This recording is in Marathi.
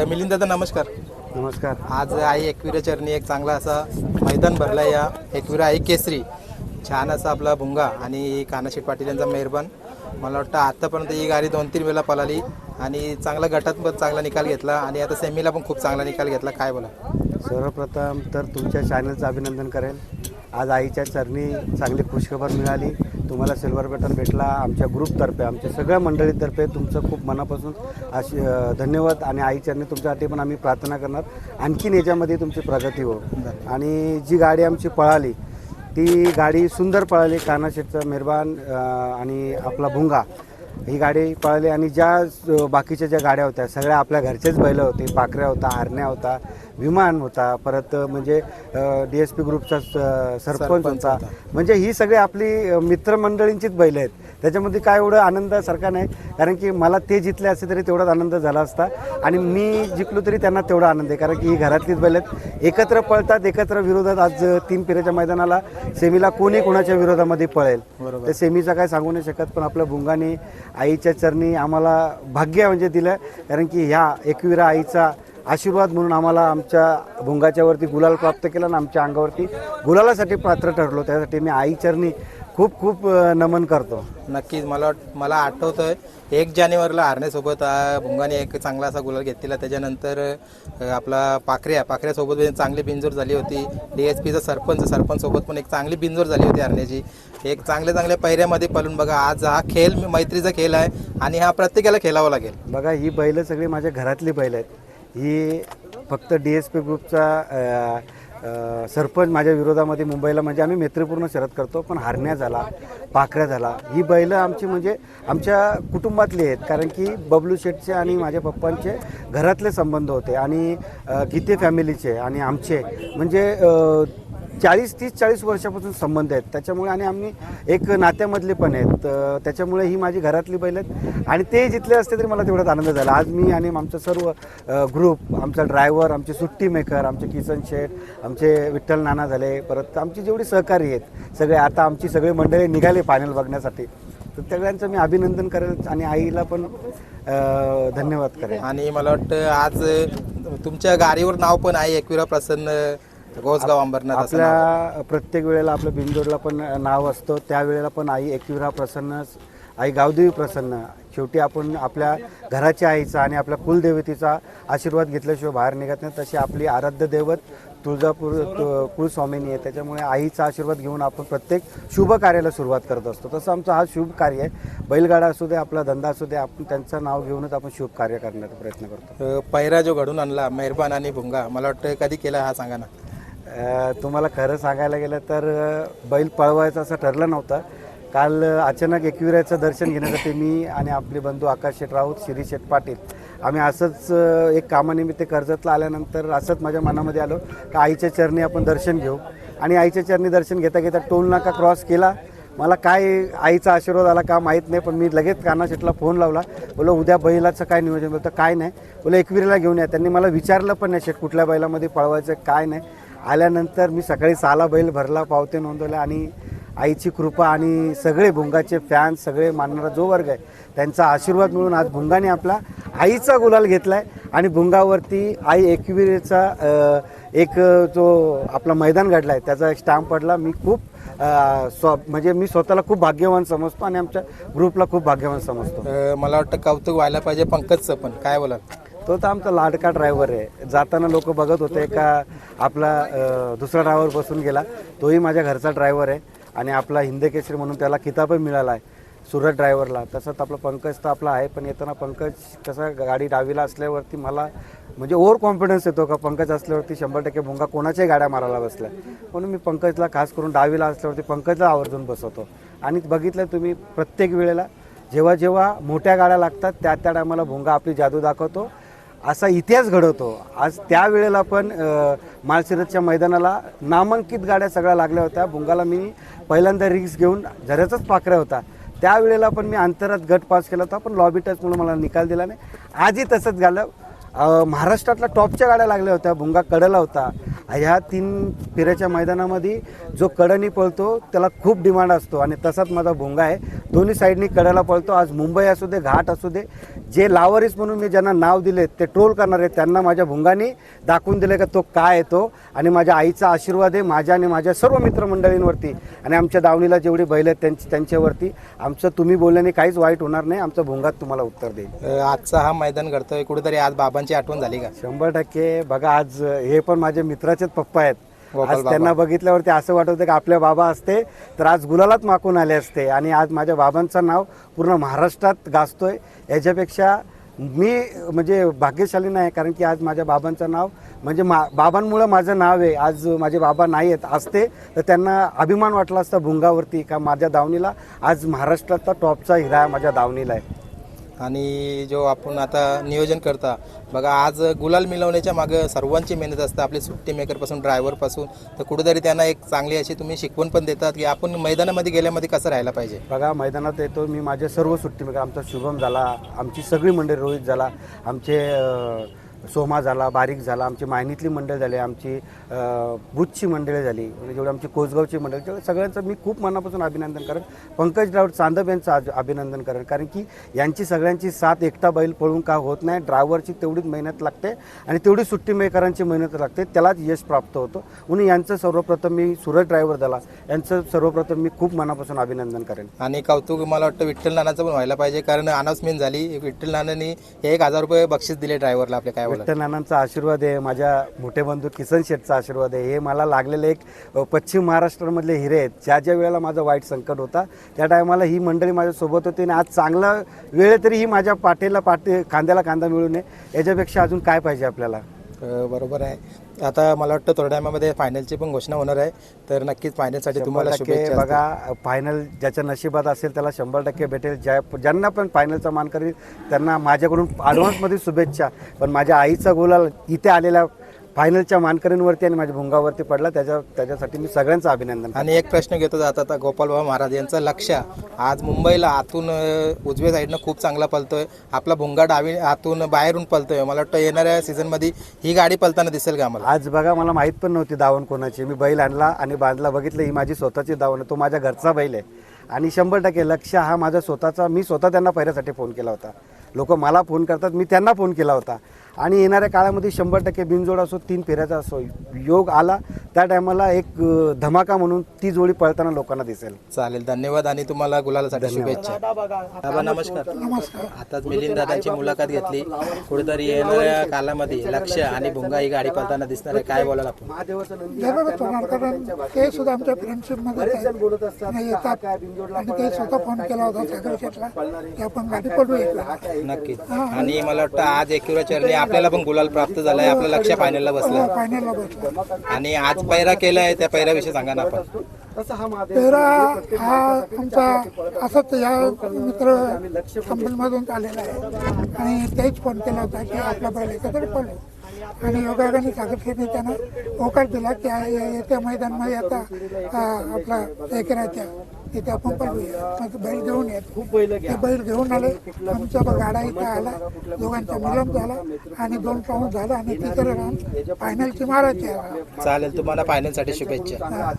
अ, मिलिंद दादा नमस्कार. नमस्कार. आज आई एकविरा चरणी एक चांगला असा मैदान भरला या एकविरा आई केसरी. छान असा आपला भुंगा आणि कानाशेठ पाटील यांचा मेहरबान. मला वाटतं आतापर्यंत ही गाडी दोन तीन वेळा पळाली आणि चांगला गटात पण चांगला निकाल घेतला आणि आता सेमीला पण खूप चांगला निकाल घेतला. काय बोला सर्वप्रथम तर तुमच्या चॅनलचं अभिनंदन करेल आज आईच्या चरणी चांगली खुशखबर मिळाली. तुम्हाला सिल्वर बटन भेटला आमच्या ग्रुपतर्फे आमच्या सगळ्या मंडळीतर्फे तुमचं खूप मनापासून अशी धन्यवाद आणि आईच्यांनी तुमच्यासाठी पण आम्ही प्रार्थना करणार. आणखीन याच्यामध्ये तुमची प्रगती हो. आणि जी गाडी आमची पळाली ती गाडी सुंदर पळाली कानाशेठचं मेहरबान आणि आपला भुंगा. ही गाडी पळाली आणि ज्या बाकीच्या ज्या गाड्या होत्या सगळ्या आपल्या घरचेच बैलं होते पाखऱ्या होता हरण्या होता विमान होता परत म्हणजे डी एस पी ग्रुपचा स- सरपंच होता. म्हणजे ही सगळी आपली मित्रमंडळींचीच बैल आहेत. त्याच्यामध्ये काय एवढं आनंदासारखा नाही कारण की मला ते जितले असते तरी तेवढाच आनंद झाला असता. आणि मी जिंकलो तरी त्यांना तेवढा आनंद आहे कारण की ही घरातलीच बैल आहेत. एकत्र पळतात एकत्र विरोधात आज तीन पिरेच्या मैदानाला सेमीला कोणी कोणाच्या विरोधामध्ये पळेल? बरोबर. तर सेमीचा काय सांगू नाही शकत पण आपल्या भुंगाने आईच्या चरणी आम्हाला भाग्य म्हणजे दिलं कारण की ह्या एकविरा आईचा आशीर्वाद म्हणून आम्हाला आमच्या भुंगाच्यावरती गुलाल प्राप्त केला आणि आमच्या अंगावरती गुलालासाठी पात्र ठरलो. त्यासाठी मी आई चरणी खूप खूप नमन करतो. नक्कीच मला वाट- मला आठवतंय एक जानेवारीला हारण्यासोबत भुंगाने एक चांगला असा गुलाल घेतलेला. त्याच्यानंतर आपला पाखऱ्या पाखऱ्यासोबत पण चांगली बिंजोर झाली होती. डी एस पीचा सरपंच सरपंच सोबत पण एक चांगली बिंजोर झाली होती हरण्याची. एक चांगल्या चांगल्या पैऱ्यामध्ये पळून बघा आज हा खेळ मैत्रीचा खेळ आहे आणि हा प्रत्येकाला खेळावा लागेल. बघा ही बैलं सगळी माझ्या घरातली बैल आहेत. ही फक्त डी एस पी ग्रुपचा सरपंच माझ्या विरोधामध्ये मुंबईला म्हणजे आम्ही मैत्रीपूर्ण शरद करतो पण हारण्या झाला पाखऱ्या झाला. ही बैलं आमची म्हणजे आमच्या कुटुंबातली आहेत कारण की बबलू शेठचे आणि माझ्या पप्पांचे घरातले संबंध होते आणि गीते फॅमिलीचे आणि आमचे. म्हणजे चाळीस तीस चाळीस वर्षापासून संबंध आहेत. त्याच्यामुळे आणि आम्ही एक नात्यामधले पण आहेत. त्याच्यामुळे ही माझी घरातली बैल आहेत. आणि ते जिथले असते तरी मला तेवढाच आनंद झाला. आज मी आणि आमचं सर्व ग्रुप आमचा ड्रायव्हर आमचे सुट्टी मेकर आमचे किसन शेठ आमचे विठ्ठल नाना झाले. परत आमची जेवढी सहकारी आहेत सगळे आता आमची सगळी मंडळी निघाले फायनल बघण्यासाठी. तर सगळ्यांचं मी अभिनंदन करेल आणि आईला पण धन्यवाद करेल आणि मला वाटतं आज तुमच्या गाडीवर नाव पण आहे एकविरा प्रसन्न गोसगाव अंबरनाथ असं नाव. आपल्या प्रत्येक वेळेला आपल्या बिंदोडला पण नाव असतं. त्यावेळेला पण आई एकविरा प्रसन्न आई गावदेवी प्रसन्न. शेवटी आपण आपल्या घराच्या आईचा आणि आपल्या कुलदेवतेचा आशीर्वाद घेतल्याशिवाय बाहेर निघत नाही. तशी आपली आराध्य दैवत तुळजापूर तु- कुलस्वामिनी आहे. त्याच्यामुळे आईचा आशीर्वाद घेऊन आपण प्रत्येक शुभ कार्याला सुरुवात करत असतो. तसं आमचं हा शुभ कार्य आहे. बैलगाडा असू दे आपला धंदा असू दे आपण त्यांचं नाव घेऊनच आपण शुभ कार्य करण्याचा प्रयत्न करतो. अ, पैरा जो घडून आणला मेहरबान आणि भुंगा. मला वाटतं कधी केला हा सांगा ना. तुम्हाला खरं सांगायला गेलं तर बैल पळवायचं असं ठरलं नव्हतं. काल अचानक एकविराचं दर्शन घेण्यासाठी मी आणि आपले बंधू आकाश शेठ राऊत शिरी शेठ पाटील आम्ही असंच एक कामानिमित्त कर्जतला आल्यानंतर असंच माझ्या मनामध्ये आलो की आईच्या चरणी आपण दर्शन घेऊ. आणि आईच्या चरणी दर्शन घेता घेता टोल नाका क्रॉस केला. मला काय आईचा आशीर्वाद आला का माहीत नाही पण मी लगेच काना शेटला फोन लावला. बोला उद्या बैलाचं काय नियोजन? बोलतं काय नाही. बोला एकविरीला घेऊन या. त्यांनी मला विचारलं पण नाही शेट कुठल्या बैलामध्ये पळवायचं काय नाही? आल्यानंतर मी सकाळी साला बैल भरला पावते नोंदवल्या आणि आईची कृपा आणि सगळे भुंगाचे फॅन सगळे मानणारा जो वर्ग आहे त्यांचा आशीर्वाद मिळून आज भुंगाने आपला आईचा गुलाल घेतला आहे आणि भुंगावरती आई एकविरेचा एक जो आपला मैदान घडला आहे त्याचा एक स्टॅम्प पडला. मी खूप स्व म्हणजे मी स्वतःला खूप भाग्यवान समजतो आणि आमच्या ग्रुपला खूप भाग्यवान समजतो. मला वाटतं कौतुक व्हायला पाहिजे पंकजचं पण. काय बोला तो तर आमचा लाडका ड्रायव्हर आहे. जाताना लोक बघत होते का आपला दुसरा ड्रायव्हर बसून गेला. तोही माझ्या घरचा ड्रायव्हर आहे आणि आपला हिंदकेसरी म्हणून त्याला किताबही मिळाला आहे. सुरत ड्रायव्हरला तसंच आपला पंकज तर आपला आहे पण येताना पंकज कसं गाडी डावीला असल्यावरती मला म्हणजे ओव्हर कॉन्फिडन्स येतो का पंकज असल्यावरती शंभर टक्के भुंगा कोणाच्याही गाड्या मारायला बसल्या. म्हणून मी पंकजला खास करून डावीला असल्यावरती पंकजला आवर्जून बसवतो. आणि बघितलं तुम्ही प्रत्येक वेळेला जेव्हा जेव्हा मोठ्या गाड्या लागतात त्या त्या टायमाला भुंगा आपली जादू दाखवतो. असा इतिहास घडवतो. आज त्यावेळेला पण माळशिरतच्या मैदानाला नामांकित गाड्या सगळ्या लागल्या होत्या. भुंगाला मी पहिल्यांदा रिक्स घेऊन झऱ्याचाच पाकऱ्या होता. त्यावेळेला पण मी अंतरात गट पास केला होता पण लॉबी टचमुळे मला निकाल दिला नाही. आजही तसंच झालं. महाराष्ट्रातल्या टॉपच्या गाड्या लागल्या होत्या. भुंगा कडला होता. ह्या तीन फेऱ्याच्या मैदानामध्ये जो कडनी पळतो त्याला खूप डिमांड असतो. आणि तसाच माझा भुंगा आहे. दोन्ही साईडनी कड्याला पळतो. आज मुंबई असू दे घाट असू दे जे लावरीस म्हणून मी ज्यांना नाव दिले ते ट्रोल करणारे त्यांना माझ्या भुंगाने दाखवून दिले का तो काय आहे तो. आणि माझ्या आईचा आशीर्वाद आहे माझ्या आणि माझ्या सर्व मित्रमंडळींवरती. आणि आमच्या दावणीला जेवढी बैल आहेत त्यांची त्यांच्यावरती. आमचं तुम्ही बोलल्याने काहीच वाईट होणार नाही आमचा भुंगात तुम्हाला उत्तर देईल. आजचा हा मैदान घडतोय कुठेतरी आज बाबांची आठवण झाली का? शंभर टक्के. बघा आज हे पण माझे मित्राचेच पप्पा आहेत. आज त्यांना बघितल्यावरती असं वाटत होतं की आपले बाबा असते तर आज गुलालात माकून आले असते. आणि आज माझ्या बाबांचं नाव पूर्ण महाराष्ट्रात गाजतोय. याच्यापेक्षा मी म्हणजे भाग्यशाली नाही कारण की आज माझ्या बाबांचं नाव म्हणजे मा बाबांमुळं माझं नाव आहे. आज माझे बाबा नाही आहेत असते. तर त्यांना अभिमान वाटला असता भुंगावरती का माझ्या दावणीला. आज महाराष्ट्रातला टॉपचा हिरा माझ्या दावणीला आहे. आणि जो आपण आता नियोजन करता बघा आज गुलाल मिळवण्याच्या मागं सर्वांची मेहनत असते. आपले सुट्टी मेकरपासून ड्रायव्हरपासून तर कुठेतरी त्यांना एक चांगली अशी तुम्ही शिकवण पण देतात की आपण मैदानामध्ये गेल्यामध्ये कसं राहायला पाहिजे? बघा मैदानात येतो मी माझे सर्व सुट्टी मेकर आमचा शुभम झाला आमची सगळी मंडळी रोहित झाला आमचे सोमा झाला बारीक झाला आमची मायनीतली मंडळ झाली आमची अं, बुथची मंडळी झाली म्हणजे जेवढी आमची कोसगावची मंडळी तेवढं सगळ्यांचं मी खूप मनापासून अभिनंदन करेन पंकज ड्रायव्हर चांदब यांचं आज अभिनंदन करेन कारण की यांची सगळ्यांची साथ एकटा बैल पळून का होत नाही ड्रायव्हरची तेवढीच मेहनत लागते आणि तेवढी सुट्टी मेकरांची मेहनत लागते त्यालाच यश प्राप्त होतं. म्हणून यांचं सर्वप्रथम मी सुरज ड्रायव्हर झाला यांचं सर्वप्रथम मी खूप मनापासून अभिनंदन करेन. आणि कौतुक मला वाटतं विठ्ठल नानाचं पण व्हायला पाहिजे कारण अनाउन्समेंट झाली विठ्ठल नानांनी एक हजार रुपये बक्षीस दिले ड्रायव्हरला आपल्या काय विठ्ठल नानांचा आशीर्वाद आहे माझ्या मोठे बंधू किसन शेठचा आशीर्वाद आहे. हे मला लागलेले एक पश्चिम महाराष्ट्रामधले हिरे आहेत. ज्या ज्या वेळेला माझा वाईट संकट होता त्या टायमाला ही मंडळी माझ्यासोबत होती आणि आज चांगला वेळ तरी ही माझ्या पाठीला पाठी खांद्याला खांदा मिळून आहे याच्यापेक्षा अजून काय पाहिजे आपल्याला? बरोबर आहे. आता मला वाटतं थोड्या टायमामध्ये फायनलची पण घोषणा होणार आहे. तर नक्कीच फायनलसाठी तुम्हाला शुभेच्छा. बघा फायनल ज्याच्या नशिबात असेल त्याला शंभर टक्के भेटेल. ज्या ज्यांना पण फायनलचा मान करेल त्यांना माझ्याकडून ॲडव्हान्समध्ये शुभेच्छा. पण माझ्या आईचा गोलाल इथे आलेल्या फायनलच्या मानकरींवरती आणि माझ्या भुंगावरती पडला त्याच्या त्याच्यासाठी मी सगळ्यांचं अभिनंदन. आणि एक प्रश्न घेतो जाता आता गोपालबाबा महाराज यांचं लक्ष. आज मुंबईला आतून उजव्या साईडनं खूप चांगला पलतोय आपला भुंगा डावी आतून बाहेरून पलतोय मला वाटतं येणाऱ्या सीझनमध्ये ही गाडी पलताना दिसेल का आम्हाला? आज बघा मला माहीत पण नव्हती दावण कोणाची. मी बैल आणला आणि बांधला बघितलं ही माझी स्वतःची दावण आहे तो माझ्या घरचा बैल आहे. आणि शंभर टक्के लक्ष हा माझा स्वतःचा मी स्वतः त्यांना पहिल्यासाठी फोन केला होता. लोक मला फोन करतात मी त्यांना फोन केला होता. आणि येणाऱ्या काळामध्ये शंभर टक्के बिनजोड असो तीन फेऱ्याचा असो योग आला त्या टायमाला एक धमाका म्हणून ती जोडी पळताना लोकांना दिसेल. चालेल धन्यवाद आणि तुम्हाला गुलालासाठी शुभेच्छा. बाबा नमस्कार. नमस्कार. आताच मिलिंद दादांची मुलाखत घेतली. कुठेतरी येणाऱ्या कालामध्ये लक्ष आणि भुंगा ही गाडी पळताना दिसणार आहे. काय बोलाल आपण? ते सुद्धा आमच्या येतात. आणि ते स्वतः फोन केला होता की आपण गाडी पडू इकडे. नक्की आणि मला वाटतं आज एकुरा चरणी आपल्याला पण गुलाल प्राप्त झालाय आपलं लक्ष फायनलला बसलं. फायनलला बसला. आणि आज पैरा आहे त्या पैराविषयी सांगा ना आपण. तेरा हा आमचा असंच या मित्र कंपनीमधून आलेला आहे. आणि तेच फोन केला होता की आपला बैल एकत्र पडलो आणि योगायोगाने सागर त्यांना होकार दिला की ये- येत्या मैदानमध्ये आता आ, आपला एकराच्या तिथे आपण मग बैल घेऊन येत. ते बैल घेऊन आले. आमचा तो गाडा इथं आला. दोघांचा मिलन झाला आणि दोन राऊंड झाला आणि तिसरं राऊंड फायनलची मारायची आहे. चालेल तुम्हाला फायनलसाठी शुभेच्छा.